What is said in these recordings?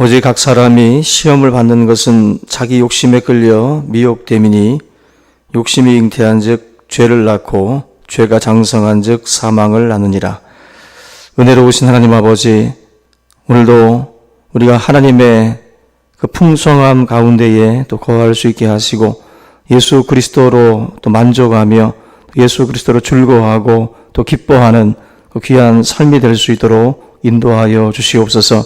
오직 각 사람이 시험을 받는 것은 자기 욕심에 끌려 미혹됨이니 욕심이 잉태한 즉 죄를 낳고 죄가 장성한 즉 사망을 낳느니라. 은혜로우신 하나님 아버지 오늘도 우리가 하나님의 그 풍성함 가운데에 또 거할 수 있게 하시고 예수 그리스도로 또 만족하며 예수 그리스도로 즐거워하고 또 기뻐하는 그 귀한 삶이 될 수 있도록 인도하여 주시옵소서.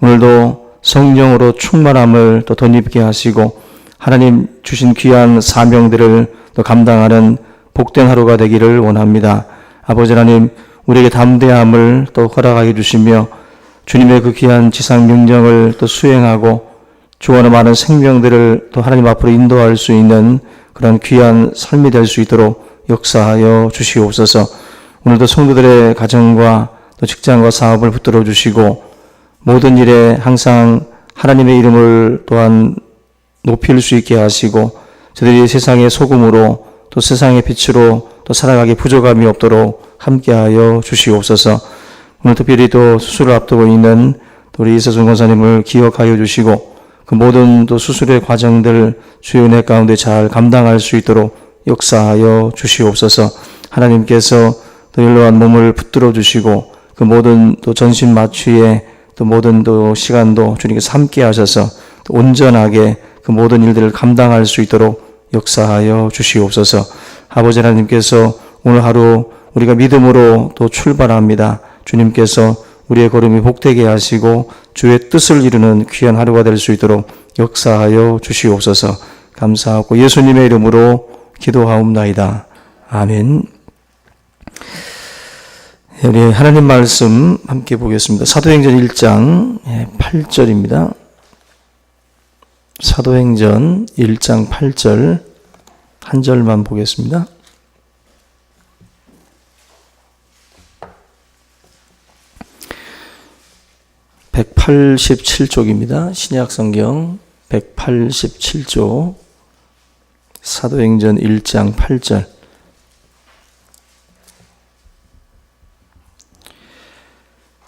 오늘도 성령으로 충만함을 또 덧입게 하시고 하나님 주신 귀한 사명들을 또 감당하는 복된 하루가 되기를 원합니다. 아버지 하나님 우리에게 담대함을 또 허락하게 주시며 주님의 그 귀한 지상 명령을 또 수행하고 주어는 많은 생명들을 또 하나님 앞으로 인도할 수 있는 그런 귀한 삶이 될 수 있도록 역사하여 주시옵소서. 오늘도 성도들의 가정과 또 직장과 사업을 붙들어 주시고 모든 일에 항상 하나님의 이름을 또한 높일 수 있게 하시고 저들이 세상의 소금으로 또 세상의 빛으로 또 살아가기 부족함이 없도록 함께하여 주시옵소서. 오늘 특별히 또 수술을 앞두고 있는 또 우리 이세준 권사님을 기억하여 주시고 그 모든 또 수술의 과정들 주의 은혜 가운데 잘 감당할 수 있도록 역사하여 주시옵소서. 하나님께서 또 일로한 몸을 붙들어 주시고 그 모든 또 전신 마취에 또 모든 또 시간도 주님께서 함께 하셔서 또 온전하게 그 모든 일들을 감당할 수 있도록 역사하여 주시옵소서. 아버지 하나님께서 오늘 하루 우리가 믿음으로 또 출발합니다. 주님께서 우리의 걸음이 복되게 하시고 주의 뜻을 이루는 귀한 하루가 될 수 있도록 역사하여 주시옵소서. 감사하고 예수님의 이름으로 기도하옵나이다. 아멘. 예, 우리 하나님 말씀 함께 보겠습니다. 사도행전 1장 8절입니다. 사도행전 1장 8절 한 절만 보겠습니다. (187쪽입니다) 신약 성경 (187쪽) 사도행전 1장 8절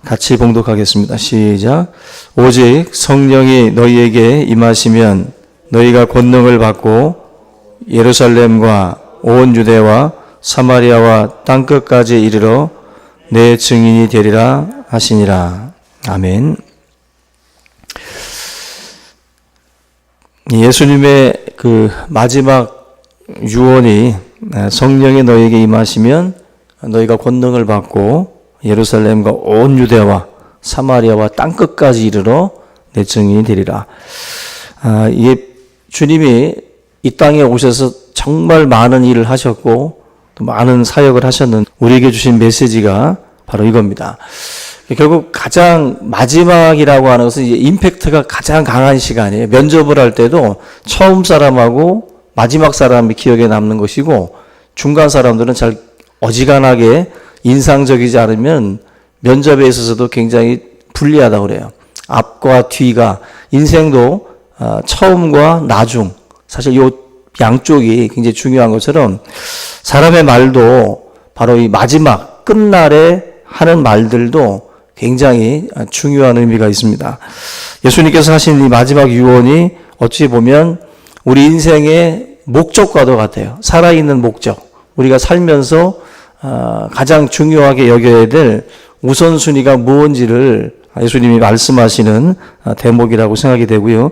같이 봉독하겠습니다. 시작. 오직 성령이 너희에게 임하시면 너희가 권능을 받고 예루살렘과 온 유대와 사마리아와 땅 끝까지 이르러 내 증인이 되리라 하시니라. 아멘. 예수님의 그 마지막 유언이 성령이 너희에게 임하시면 너희가 권능을 받고 예루살렘과 온 유대와 사마리아와 땅 끝까지 이르러 내 증인이 되리라. 아, 이 주님이 이 땅에 오셔서 정말 많은 일을 하셨고 또 많은 사역을 하셨는 우리에게 주신 메시지가 바로 이겁니다. 결국 가장 마지막이라고 하는 것은 이제 임팩트가 가장 강한 시간이에요. 면접을 할 때도 처음 사람하고 마지막 사람이 기억에 남는 것이고 중간 사람들은 잘 어지간하게 인상적이지 않으면 면접에 있어서도 굉장히 불리하다고 그래요. 앞과 뒤가 인생도 어, 처음과 나중 사실 요 양쪽이 굉장히 중요한 것처럼 사람의 말도 바로 이 마지막 끝날에 하는 말들도 굉장히 중요한 의미가 있습니다. 예수님께서 하신 이 마지막 유언이 어찌 보면 우리 인생의 목적과도 같아요. 살아있는 목적. 우리가 살면서 어, 가장 중요하게 여겨야 될 우선순위가 무엇인지를 예수님이 말씀하시는 어, 대목이라고 생각이 되고요.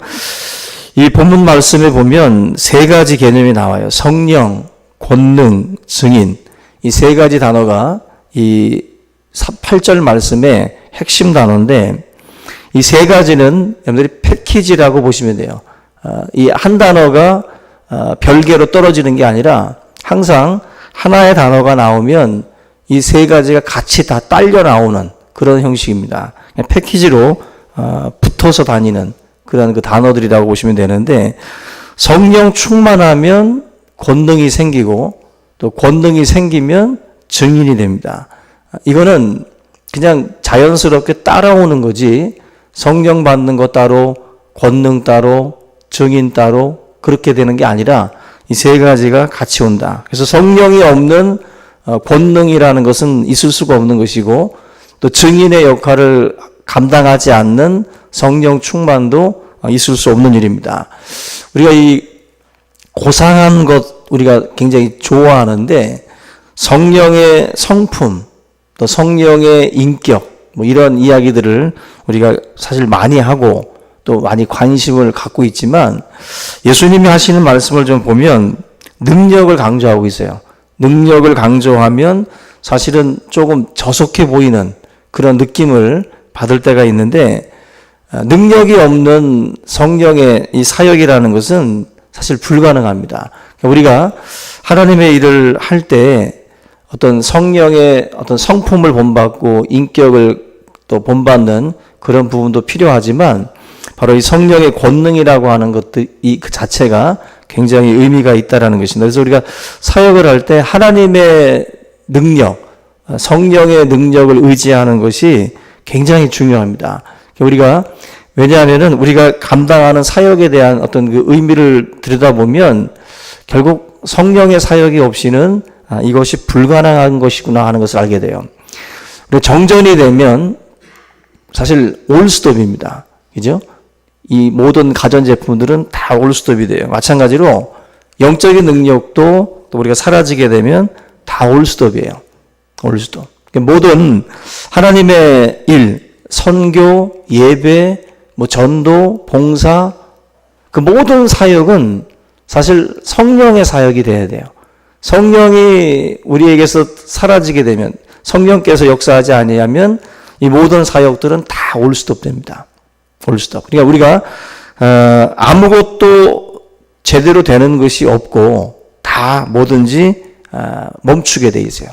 이 본문 말씀에 보면 세 가지 개념이 나와요. 성령, 권능, 증인. 이 세 가지 단어가 이 8절 말씀의 핵심 단어인데 이 세 가지는 여러분들이 패키지라고 보시면 돼요. 어, 이한 단어가 별개로 떨어지는 게 아니라 항상 하나의 단어가 나오면 이 세 가지가 같이 다 딸려 나오는 그런 형식입니다. 패키지로 어, 붙어서 다니는 그런 그 단어들이라고 보시면 되는데 성령 충만하면 권능이 생기고 또 권능이 생기면 증인이 됩니다. 이거는 그냥 자연스럽게 따라오는 거지 성령 받는 것 따로 권능 따로 증인 따로 그렇게 되는 게 아니라 이 세 가지가 같이 온다. 그래서 성령이 없는 어, 권능이라는 것은 있을 수가 없는 것이고 또 증인의 역할을 감당하지 않는 성령 충만도 어, 있을 수 없는 일입니다. 우리가 이 고상한 것 우리가 굉장히 좋아하는데 성령의 성품 또 성령의 인격 뭐 이런 이야기들을 우리가 사실 많이 하고 또 많이 관심을 갖고 있지만 예수님이 하시는 말씀을 좀 보면 능력을 강조하고 있어요. 능력을 강조하면 사실은 조금 저속해 보이는 그런 느낌을 받을 때가 있는데 아, 능력이 없는 성령의 이 사역이라는 것은 사실 불가능합니다. 그러니까 우리가 하나님의 일을 할 때 어떤 성령의 어떤 성품을 본받고 인격을 또 본받는 그런 부분도 필요하지만 바로 이 성령의 권능이라고 하는 것들 이 그 자체가 굉장히 의미가 있다라는 것입니다. 그래서 우리가 사역을 할 때 하나님의 능력, 성령의 능력을 의지하는 것이 굉장히 중요합니다. 우리가 왜냐하면은 우리가 감당하는 사역에 대한 어떤 그 의미를 들여다보면 결국 성령의 사역이 없이는 아, 이것이 불가능한 것이구나 하는 것을 알게 돼요. 정전이 되면 사실 올스톱입니다. 그죠? 이 모든 가전제품들은 다 올스톱이 돼요. 마찬가지로 영적인 능력도 또 우리가 사라지게 되면 다 올스톱이에요. 올스톱. 그러니까 모든 하나님의 일, 선교, 예배, 뭐 전도, 봉사, 그 모든 사역은 사실 성령의 사역이 돼야 돼요. 성령이 우리에게서 사라지게 되면 성령께서 역사하지 아니하면 이 모든 사역들은 다 올스톱 됩니다. 올스톱. 그러니까 우리가 어, 아무것도 제대로 되는 것이 없고 다 뭐든지 어, 멈추게 돼 있어요.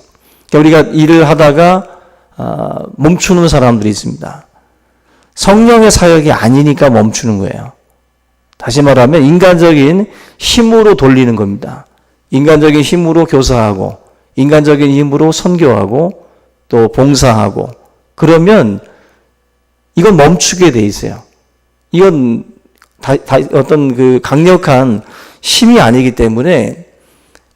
그러니까 우리가 일을 하다가 어, 멈추는 사람들이 있습니다. 성령의 사역이 아니니까 멈추는 거예요. 다시 말하면 인간적인 힘으로 돌리는 겁니다. 인간적인 힘으로 교사하고, 인간적인 힘으로 선교하고, 또 봉사하고, 그러면 이건 멈추게 돼 있어요. 이건 다, 다 어떤 그 강력한 힘이 아니기 때문에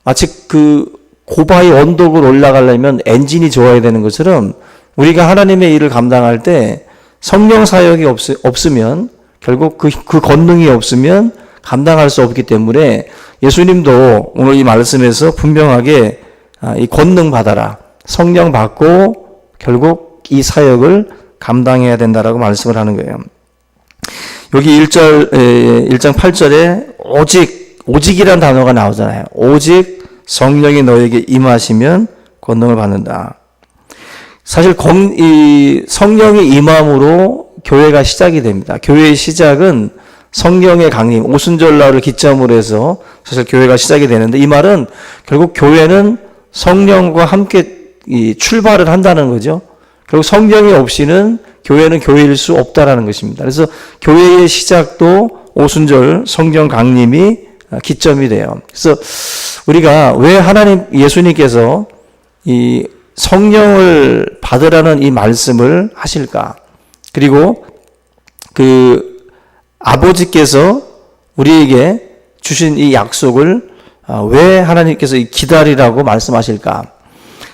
마치 그 고바의 언덕을 올라가려면 엔진이 좋아야 되는 것처럼 우리가 하나님의 일을 감당할 때 성령 사역이 없, 없으면 결국 그, 그 권능이 없으면 감당할 수 없기 때문에 예수님도 오늘 이 말씀에서 분명하게 아, 이 권능 받아라. 성령 받고 결국 이 사역을 감당해야 된다라고 말씀을 하는 거예요. 여기 1절, 1장 8절에 오직, 오직이란 단어가 나오잖아요. 오직 성령이 너에게 임하시면 권능을 받는다. 사실 이 성령의 임함으로 교회가 시작이 됩니다. 교회의 시작은 성령의 강림, 오순절날을 기점으로 해서 사실 교회가 시작이 되는데 이 말은 결국 교회는 성령과 함께 출발을 한다는 거죠. 결국 성령이 없이는 교회는 교회일 수 없다라는 것입니다. 그래서 교회의 시작도 오순절 성령 강림이 기점이 돼요. 그래서 우리가 왜 하나님 예수님께서 이 성령을 받으라는 이 말씀을 하실까? 그리고 그 아버지께서 우리에게 주신 이 약속을 아, 왜 하나님께서 기다리라고 말씀하실까?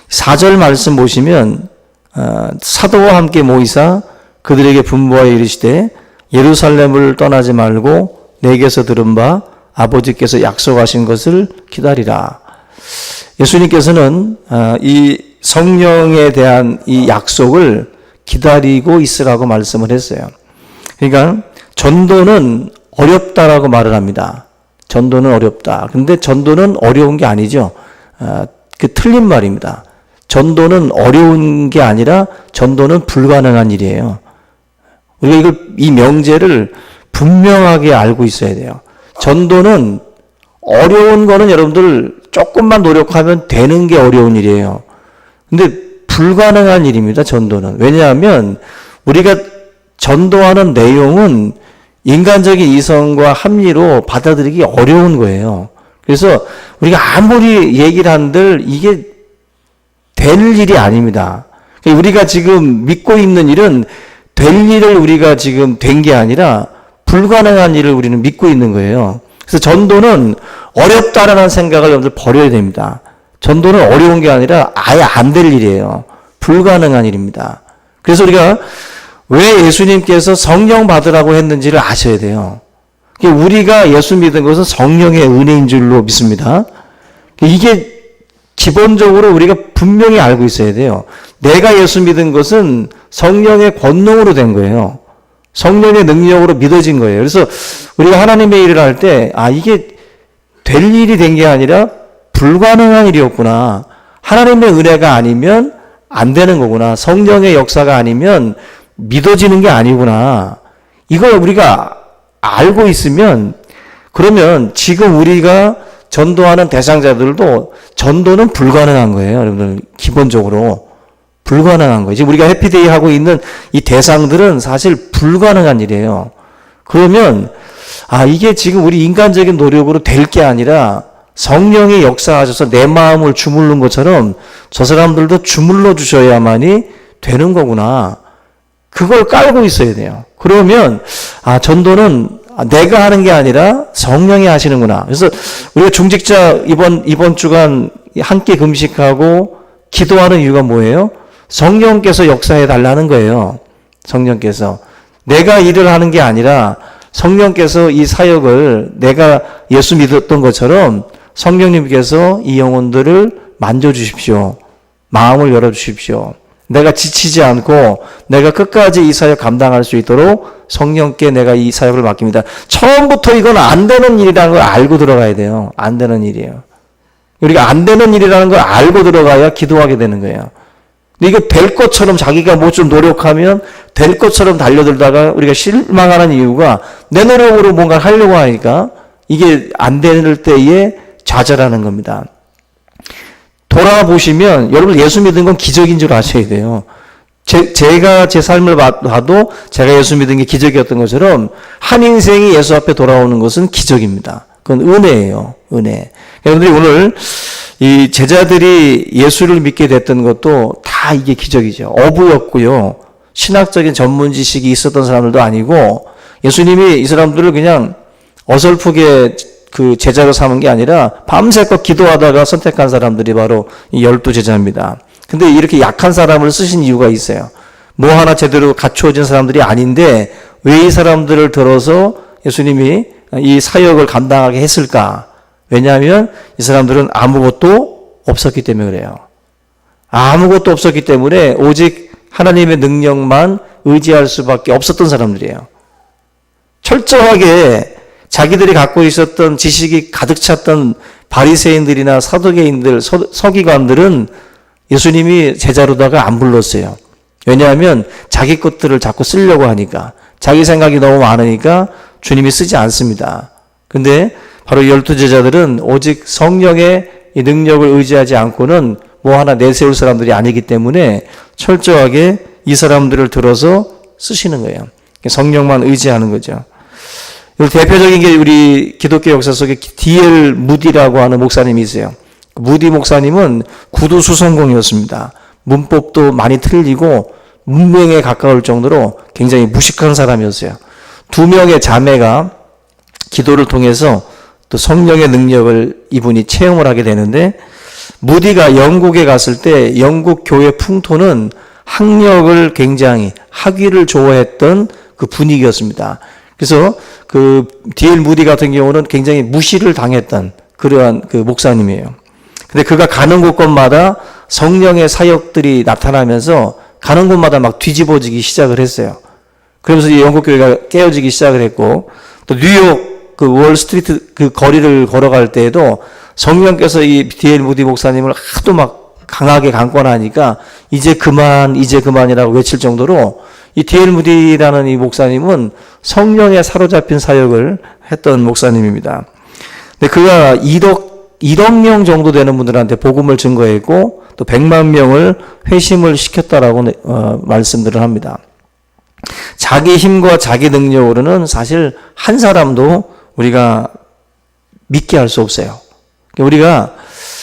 4절 말씀 보시면 어, 사도와 함께 모이사 그들에게 분부하여 이르시되 예루살렘을 떠나지 말고 내게서 들은 바 아버지께서 약속하신 것을 기다리라. 예수님께서는 어, 이 성령에 대한 이 약속을 기다리고 있으라고 말씀을 했어요. 그러니까 전도는 어렵다라고 말을 합니다. 전도는 어렵다. 근데 전도는 어려운 게 아니죠. 아, 그 틀린 말입니다. 전도는 어려운 게 아니라 전도는 불가능한 일이에요. 우리가 이걸, 이 명제를 분명하게 알고 있어야 돼요. 전도는 어려운 거는 여러분들 조금만 노력하면 되는 게 어려운 일이에요. 근데 불가능한 일입니다, 전도는. 왜냐하면 우리가 전도하는 내용은 인간적인 이성과 합리로 받아들이기 어려운 거예요. 그래서 우리가 아무리 얘기를 한들 이게 될 일이 아닙니다. 그러니까 우리가 지금 믿고 있는 일은 될 일을 우리가 지금 된 게 아니라 불가능한 일을 우리는 믿고 있는 거예요. 그래서 전도는 어렵다라는 생각을 여러분들 버려야 됩니다. 전도는 어려운 게 아니라 아예 안 될 일이에요. 불가능한 일입니다. 그래서 우리가 왜 예수님께서 성령 받으라고 했는지를 아셔야 돼요. 그러니까 우리가 예수 믿은 것은 성령의 은혜인 줄로 믿습니다. 이게 기본적으로 우리가 분명히 알고 있어야 돼요. 내가 예수 믿은 것은 성령의 권능으로 된 거예요. 성령의 능력으로 믿어진 거예요. 그래서 우리가 하나님의 일을 할 때, 아, 이게 될 일이 된 게 아니라 불가능한 일이었구나. 하나님의 은혜가 아니면 안 되는 거구나. 성령의 역사가 아니면 믿어지는 게 아니구나. 이걸 우리가 알고 있으면 그러면 지금 우리가 전도하는 대상자들도 전도는 불가능한 거예요. 여러분들 기본적으로 불가능한 거예요. 지금 우리가 해피데이 하고 있는 이 대상들은 사실 불가능한 일이에요. 그러면 아 이게 지금 우리 인간적인 노력으로 될 게 아니라 성령이 역사하셔서 내 마음을 주물른 것처럼 저 사람들도 주물러 주셔야만이 되는 거구나. 그걸 깔고 있어야 돼요. 그러면 아 전도는 내가 하는 게 아니라 성령이 하시는구나. 그래서 우리가 중직자 이번 이번 주간 함께 금식하고 기도하는 이유가 뭐예요? 성령께서 역사해 달라는 거예요. 성령께서 내가 일을 하는 게 아니라 성령께서 이 사역을 내가 예수 믿었던 것처럼 성령님께서 이 영혼들을 만져 주십시오. 마음을 열어 주십시오. 내가 지치지 않고 내가 끝까지 이 사역 감당할 수 있도록 성령께 내가 이 사역을 맡깁니다. 처음부터 이건 안 되는 일이라는 걸 알고 들어가야 돼요. 안 되는 일이에요. 우리가 안 되는 일이라는 걸 알고 들어가야 기도하게 되는 거예요. 근데 이거 될 것처럼 자기가 뭐 좀 노력하면 될 것처럼 달려들다가 우리가 실망하는 이유가 내 노력으로 뭔가 하려고 하니까 이게 안될 때에 좌절하는 겁니다. 돌아보시면 여러분 예수 믿은 건 기적인 줄 아셔야 돼요. 제, 제가 제 삶을 봐도 제가 예수 믿은 게 기적이었던 것처럼 한 인생이 예수 앞에 돌아오는 것은 기적입니다. 그건 은혜예요. 은혜. 여러분들이 오늘 이 제자들이 예수를 믿게 됐던 것도 다 이게 기적이죠. 어부였고요. 신학적인 전문 지식이 있었던 사람들도 아니고 예수님이 이 사람들을 그냥 어설프게 그 제자로 삼은 게 아니라 밤새껏 기도하다가 선택한 사람들이 바로 이 열두 제자입니다. 근데 이렇게 약한 사람을 쓰신 이유가 있어요. 뭐 하나 제대로 갖추어진 사람들이 아닌데 왜 이 사람들을 들어서 예수님이 이 사역을 감당하게 했을까? 왜냐하면 이 사람들은 아무것도 없었기 때문에 그래요. 아무것도 없었기 때문에 오직 하나님의 능력만 의지할 수밖에 없었던 사람들이에요. 철저하게 자기들이 갖고 있었던 지식이 가득 찼던 바리새인들이나 사도계인들, 서, 기관들은 예수님이 제자로다가 안 불렀어요. 왜냐하면 자기 것들을 자꾸 쓰려고 하니까 자기 생각이 너무 많으니까 주님이 쓰지 않습니다. 근데 바로 열두 제자들은 오직 성령의 이 능력을 의지하지 않고는 뭐 하나 내세울 사람들이 아니기 때문에 철저하게 이 사람들을 들어서 쓰시는 거예요. 성령만 의지하는 거죠. 대표적인 게 우리 기독교 역사 속에 D.L. 무디라고 하는 목사님이 있어요. 무디 목사님은 구두 수성공이었습니다. 문법도 많이 틀리고 문맹에 가까울 정도로 굉장히 무식한 사람이었어요. 두 명의 자매가 기도를 통해서 또 성령의 능력을 이분이 체험을 하게 되는데 무디가 영국에 갔을 때 영국 교회 풍토는 학력을 굉장히 학위를 좋아했던 그 분위기였습니다. 그래서 그 디엘 무디 같은 경우는 굉장히 무시를 당했던 그러한 그 목사님이에요. 근데 그가 가는 곳곳마다 성령의 사역들이 나타나면서 가는 곳마다 막 뒤집어지기 시작을 했어요. 그러면서 이 영국 교회가 깨어지기 시작을 했고 또 뉴욕 그 월스트리트 그 거리를 걸어갈 때에도 성령께서 이 디엘 무디 목사님을 하도 막 강하게 강권하니까 이제 그만 이제 그만이라고 외칠 정도로 이 디엘 무디라는 이 목사님은 성령에 사로잡힌 사역을 했던 목사님입니다. 근데 그가 1억 1억 명 정도 되는 분들한테 복음을 증거했고 또 100만 명을 회심을 시켰다라고 어, 말씀들을 합니다. 자기 힘과 자기 능력으로는 사실 한 사람도 우리가 믿게 할 수 없어요. 우리가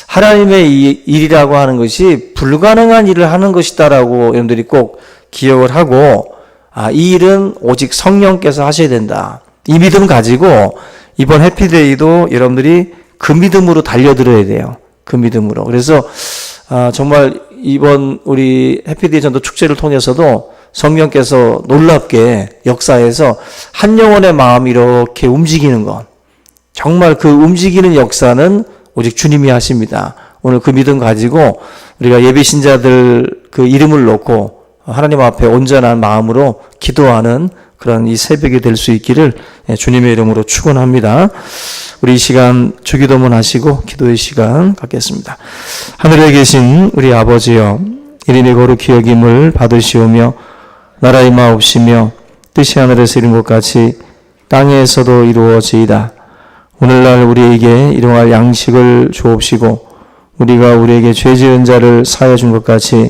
하나님의 일이라고 하는 것이 불가능한 일을 하는 것이다라고 여러분들이 꼭 기억을 하고 아, 이 일은 오직 성령께서 하셔야 된다. 이 믿음 가지고 이번 해피데이도 여러분들이 그 믿음으로 달려들어야 돼요. 그 믿음으로. 그래서 아, 정말 이번 우리 해피데이 전도 축제를 통해서도 성령께서 놀랍게 역사에서 한 영혼의 마음이 이렇게 움직이는 것. 정말 그 움직이는 역사는 오직 주님이 하십니다. 오늘 그 믿음 가지고 우리가 예배 신자들 그 이름을 놓고 하나님 앞에 온전한 마음으로 기도하는 그런 이 새벽이 될 수 있기를 예, 주님의 이름으로 축원합니다. 우리 이 시간 주기도문 하시고 기도의 시간 갖겠습니다. 하늘에 계신 우리 아버지여 이름의 거룩히 여김을 받으시오며 나라의 마옵시며 뜻이 하늘에서 이룬 것 같이 땅에서도 이루어지이다. 오늘날 우리에게 일용할 양식을 주옵시고 우리가 우리에게 죄 지은 자를 사하여 준 것 같이